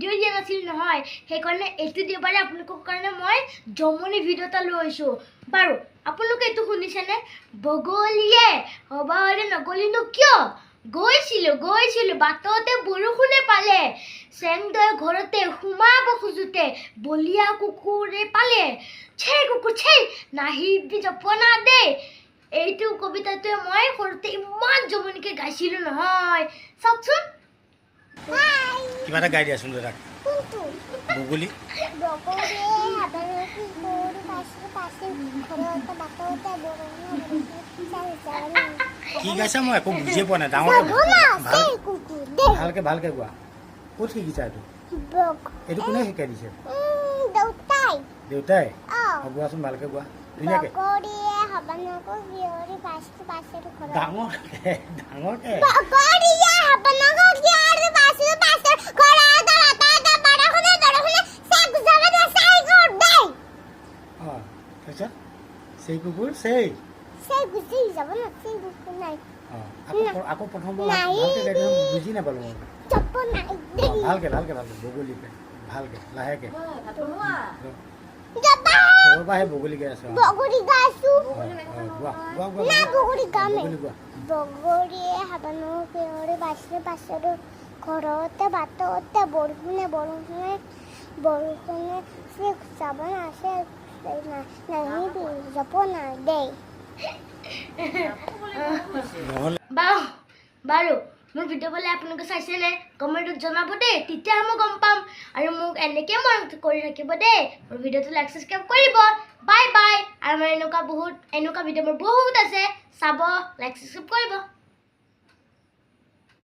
দিয়া নাছিল নহয়, সেইকাৰণে এইটো দেওবাৰে আপোনালোকৰ কাৰণে মই জমনি ভিডিঅ' এটা লৈ আহিছোঁ বাৰু, আপোনালোকে এইটো শুনিছেনে? বগলীয়ে, হবা হ'লে নগলিনো কিয়? গৈছিলোঁ গৈছিলোঁ, বাটতে বৰষুণে পালে। চেংদৈ ঘৰতে সোমাব খোজোতে বলিয়া কুকুৰে পালে। ছে কুকুৰ ছে নাহিবি জপনা দেই এইটো কবিতাটোৱে মই সৰুতে ইমান জমনিকৈ গাইছিলোঁ নহয়। চাওকচোন। কিবা এটা গাই দিয়াচোন দাদাক বগলী। কি গাইছা মই একো বুজিয়ে পোৱা নাই ডাঙৰকে ভাল? ভালকে ভালকে গোৱা ক'ত শিকিছা এইটো? এইটো কোনে শিকাই দিছে? দেউতাই। অ, গোৱাচোন ভালকে গোৱা ধুনীয়াকে। ডাঙৰকে ডাঙৰকে। অ তাৰপিছত সেই কুকুৰ সেই? অ আকৌ প- আকৌ প্ৰথম পৰা নাই। ভালকে গাই দিয়ক বুজি নাপালো মই। ভালকে ভালকে ভালকে বগলীকে ভালকে লাহেকে। যাবা। সেই বগলী গাই আছো বগৰী না গামে গোৱা। বগৰীয়ে হাবানো পেয়ৰে বাচিলে পাছতো ঘৰতে বাটতে বৰষুণে বৰষুণে বৰষুণে যাব নাছে যাব না দেই নহ'লে বাৰু বাৰু মোৰ ভিডিঅ' পালে আপোনালোকে চাইছেনে কমেণ্টত জনাব দেই তেতিয়াহে মই গম পাম। আৰু মোক এনেকৈ মনত কৰি থাকিব দেই। মোৰ ভিডিঅ'টো লাইক ছাবস্ক্ৰাইব কৰিব। বাই বাই আৰু মোৰ এনেকুৱা বহুত এনেকুৱা ভিডিঅ' মোৰ বহুত আছে। চাব লাইক ছাবস্ক্ৰাইব কৰিব।